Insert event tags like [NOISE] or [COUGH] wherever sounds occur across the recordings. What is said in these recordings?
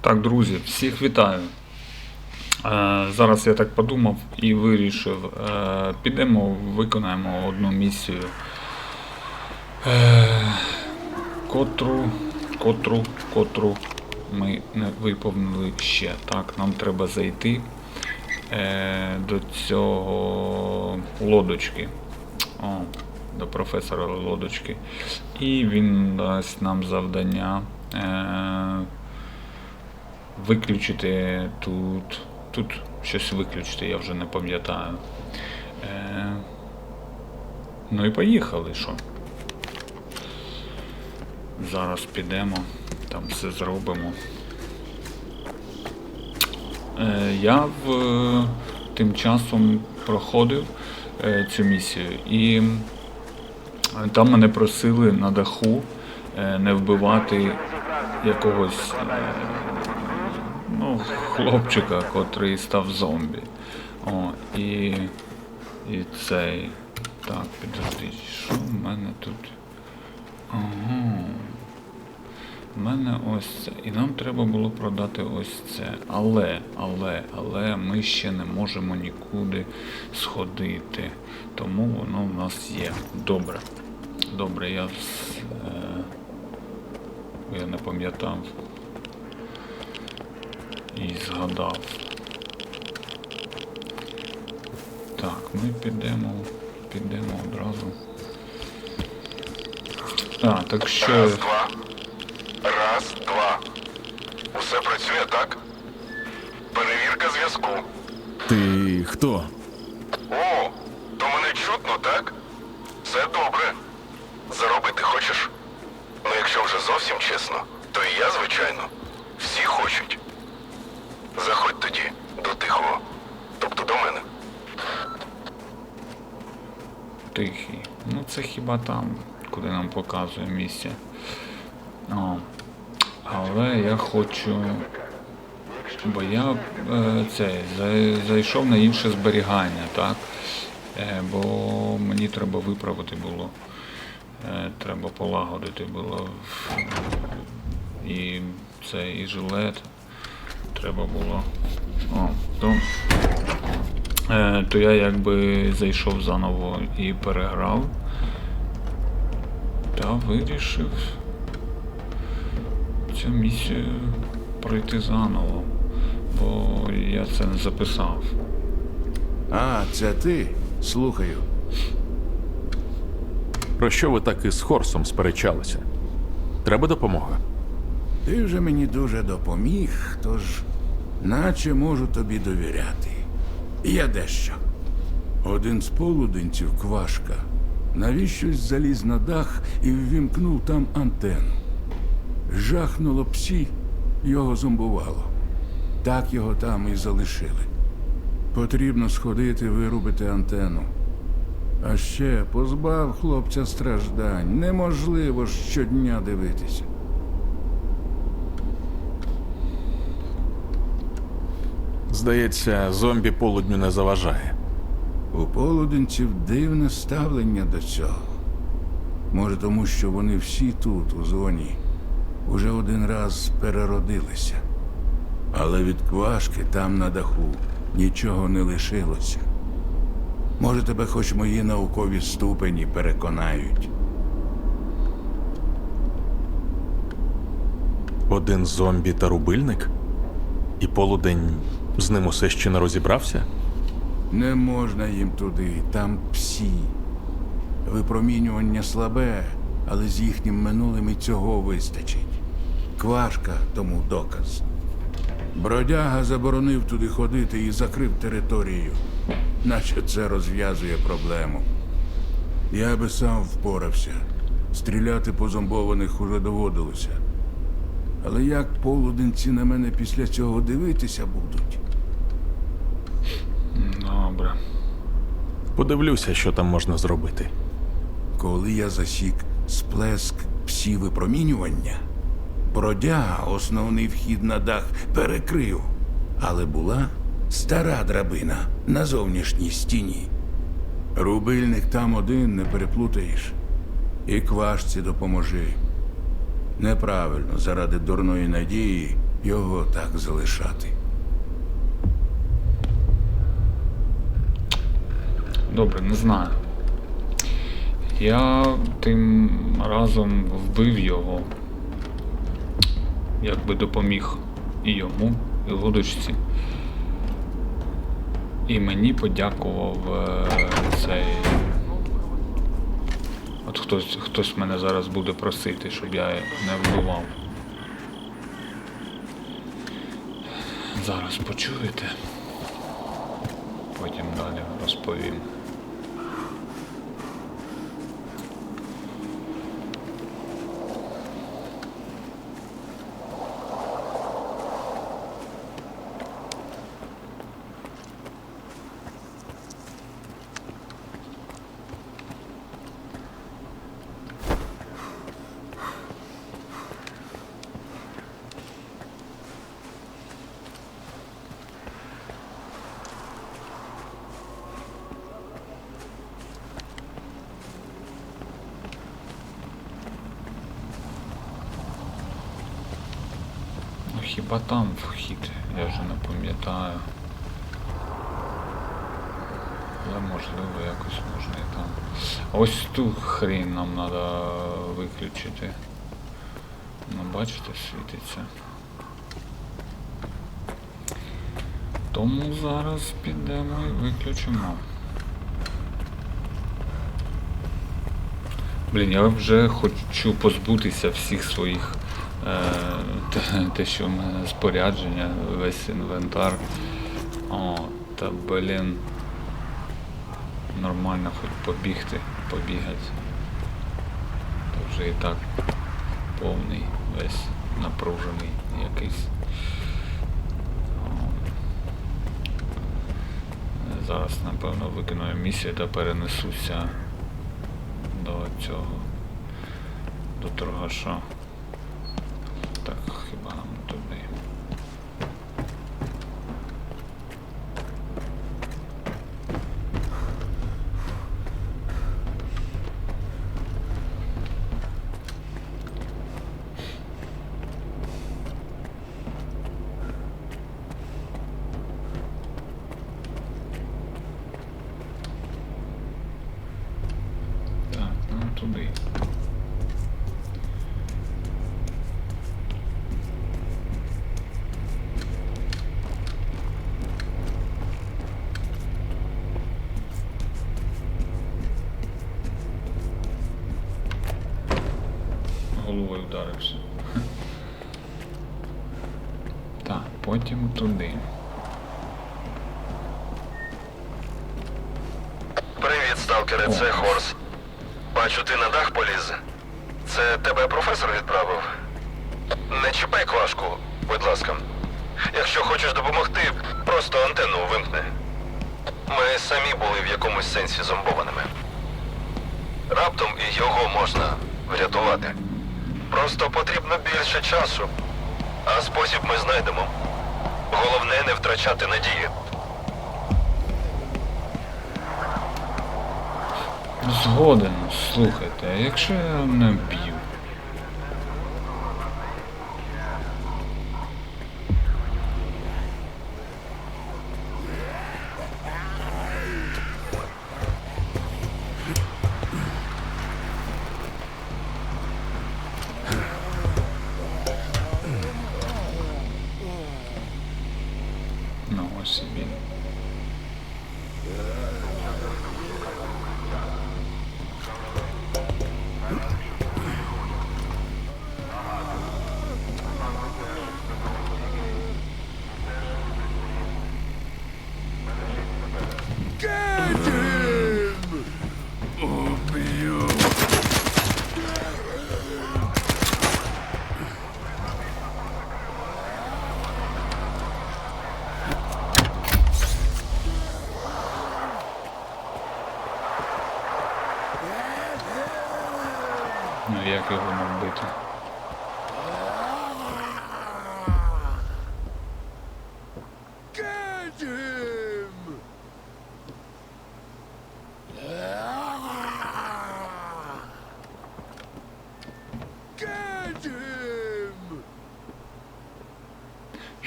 Так, друзі, всіх вітаю. Е, зараз я так подумав і вирішив, е, підемо, виконаємо одну місію, е, котру, котру, котру ми не виповнили ще. Так, нам треба зайти до цього лодочки. О, до професора лодочки. І він дасть нам завдання. Виключити тут. Тут щось виключити, я вже не пам'ятаю. Е, ну і поїхали, що. Зараз підемо, там все зробимо. Е, я в, е, тим часом проходив е, цю місію і е, там мене просили на даху е, не вбивати якогось е, ну, хлопчика, котрий став зомбі. О, і, і цей. Так, підожди, що в мене тут? Ага. У мене ось це. І нам треба було продати ось це. Але, але, але ми ще не можемо нікуди сходити. Тому воно в нас є. Добре. Добре, я, е, я не пам'ятав і згадав. Так, ми підемо, підемо одразу. А, так що. Раз, два. Раз, два. Усе працює, так? Перевірка зв'язку. Ти хто? О, то мене чутно, так? Це добре. Заробити хочеш? Ну, якщо вже зовсім чесно, то і я, звичайно. Всі хочуть. Заходь тоді до тихого. Тобто до мене. Тихий. Ну це хіба там, куди нам показує місце. О. Але я хочу. Бо я е, це, зай- зайшов на інше зберігання, так? Е, бо мені треба виправити було. Е, треба полагодити було. І це і жилет. Треба було. О, то Е, то я якби зайшов заново і переграв. Та вирішив цю місію пройти заново. Бо я це не записав. А, це ти? Слухаю. Про що ви так із Хорсом сперечалися? Треба допомога. Ти вже мені дуже допоміг, тож наче можу тобі довіряти. Є дещо. Один з полуденців квашка навіщось заліз на дах і ввімкнув там антенну. Жахнуло псі, його зомбувало. Так його там і залишили. Потрібно сходити, вирубити антенну. А ще позбав хлопця страждань. Неможливо щодня дивитися. Здається, зомбі полудню не заважає. У полуденців дивне ставлення до цього. Може, тому що вони всі тут, у зоні, уже один раз переродилися. Але від квашки там на даху нічого не лишилося. Може, тебе хоч мої наукові ступені переконають. Один зомбі та рубильник? І полудень з ним усе ще не розібрався? Не можна їм туди, там псі. Випромінювання слабе, але з їхнім минулим і цього вистачить. Квашка тому доказ. Бродяга заборонив туди ходити і закрив територію, наче це розв'язує проблему. Я би сам впорався. Стріляти по зомбованих уже доводилося. Але як полуденці на мене після цього дивитися будуть? Добре. Подивлюся, що там можна зробити. Коли я засік сплеск псі випромінювання, бродяга основний вхід на дах перекрив, але була стара драбина на зовнішній стіні. Рубильник там один не переплутаєш. І квашці допоможи. Неправильно заради дурної надії його так залишати. Добре, не знаю. Я тим разом вбив його. Якби допоміг і йому, і лодочці. І мені подякував е, цей. От хтось, хтось мене зараз буде просити, щоб я не вбивав. Зараз почуєте. Потім далі розповім. Ну хіба там вхід, я вже не пам'ятаю. Але можливо якось можна і там. Ось ту хрінь нам треба виключити. Ну бачите, світиться. Тому зараз підемо і виключимо. Блін, я вже хочу позбутися всіх своїх е, те, що в мене спорядження, весь інвентар. О, та блін. Нормально хоч побігти, побігати. Та вже і так повний, весь напружений якийсь. Зараз, напевно, виконую місію та перенесуся до цього, до торгаша. Так, хіба нам не туди. Так, ну туди. Головою вдарився. [LAUGHS] Так, потім туди. Привіт, сталкере, це Хорс. Бачу, ти на дах поліз. Це тебе професор відправив. Не чіпай квашку, будь ласка. Якщо хочеш допомогти, просто антенну вимкни. Ми самі були в якомусь сенсі зомбованими. Раптом і його можна врятувати. Просто потрібно більше часу. А спосіб ми знайдемо. Головне не втрачати надії. Згоден, слухайте, а якщо я не б'ю?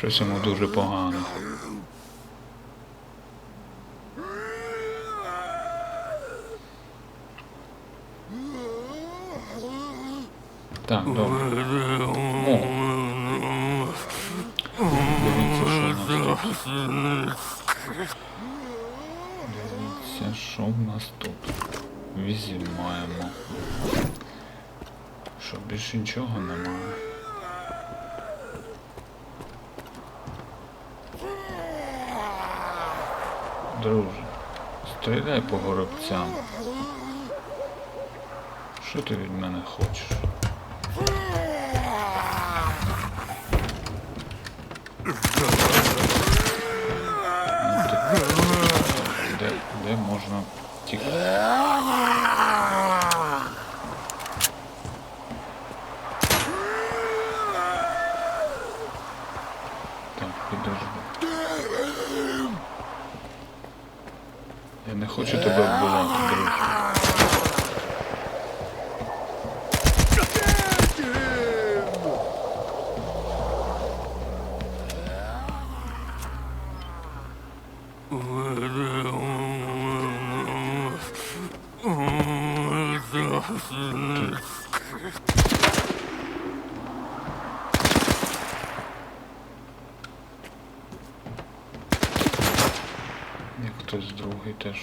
Щось йому дуже погано. Так, добре. О. Дивіться, що в нас тут. Дивіться, що в нас тут. Візьмаємо. Що, більше нічого немає. Друже, стріляй по горобцям. Що ти від мене хочеш? Ну, Де, де можна тікати? Як хтось другий теж.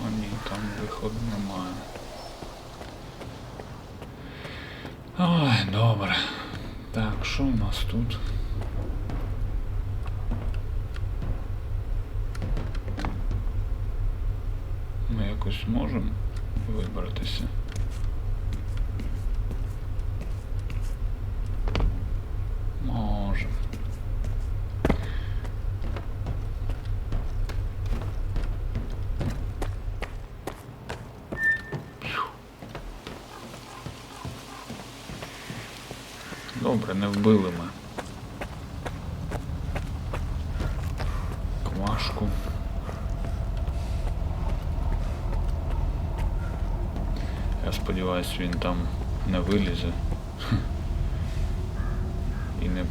О ні, там виходу немає. Ой, добре. Так, що у нас тут? Ми якось можемо вибратися. Можем. Добре, не вбили ми. Квашку. Я сподіваюсь, він там не вилізе. [LAUGHS] І не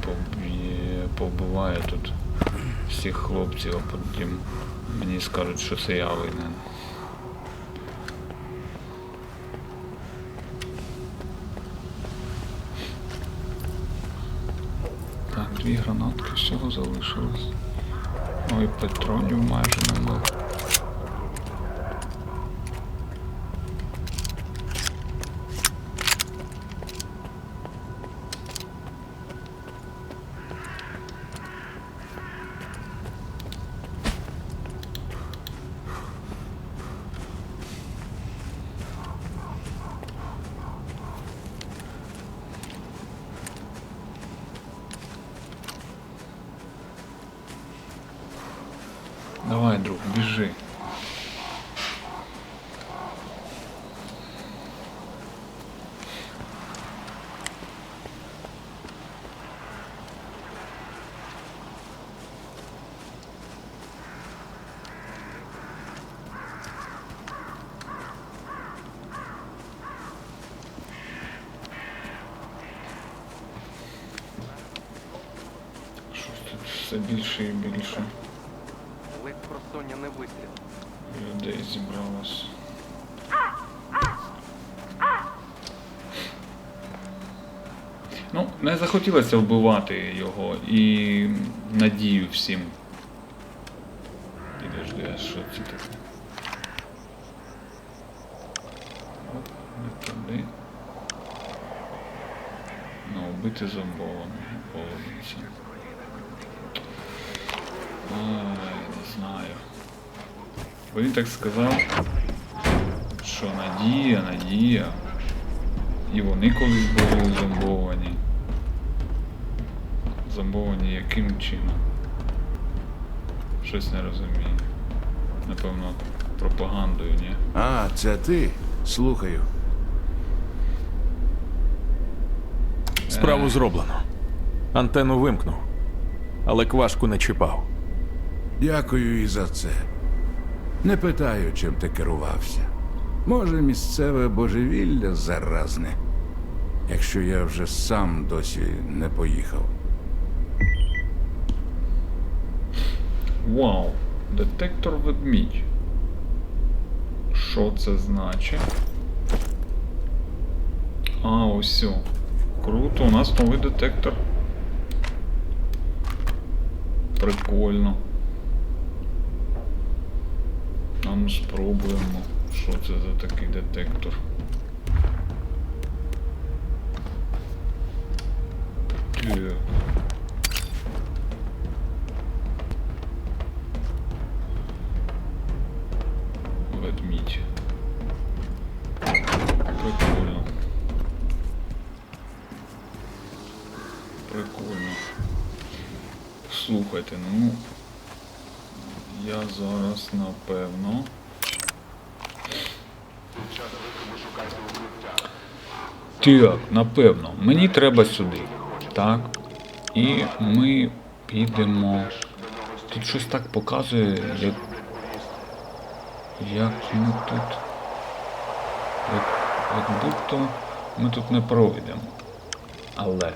побиває тут всіх хлопців, а потім мені скажуть, що це я винен. Так, дві гранатки всього залишилось. Ой, патронів майже нема. Все більше і більше. Ледь просоння не вистріл. людей зібралось. Ну, не захотілося вбивати його і надію всім. Підожди, а що це таке? Оп, не туди. Ну, вбити зомбованого половниця. Не знаю. Бо він так сказав, що надія, надія. І вони колись були зомбовані. Зомбовані яким чином? Щось не розумію. Напевно, пропагандою, ні? А, це ти? Слухаю. Справу зроблено. Антенну вимкнув, але квашку не чіпав. Дякую і за це. Не питаю, чим ти керувався. Може, місцеве божевілля заразне, якщо я вже сам досі не поїхав. Вау, детектор ведмідь. Що це значить? А, ось. Круто, у нас новий детектор. Прикольно. Ну спробуємо. Що це за такий детектор? Так. Прикольно. Прикольно. Слухайте, ну я зараз напевно. Так, напевно, мені треба сюди. Так. І ми підемо. Тут щось так показує, як як ми тут. Як, як будто ми тут не пройдемо. Але.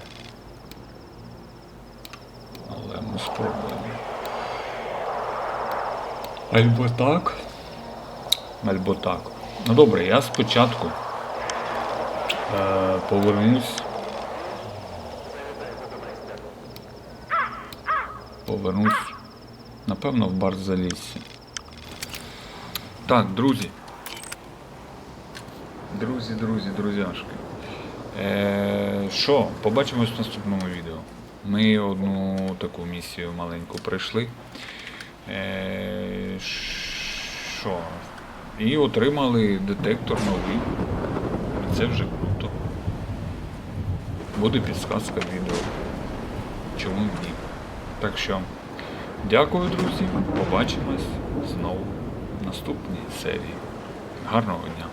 Але ми спробуємо. Альбо так. Альбо так. Ну добре, я спочатку е, повернусь. Повернусь. Напевно, в бар залісся. Так, друзі. Друзі, друзі, друзяшки. Е, що, побачимось в наступному відео. Ми одну таку місію маленьку пройшли. Е, що? І отримали детектор новий. Це вже круто. Буде підсказка відео. Чому ні? Так що, дякую, друзі. Побачимось знову в наступній серії. Гарного дня!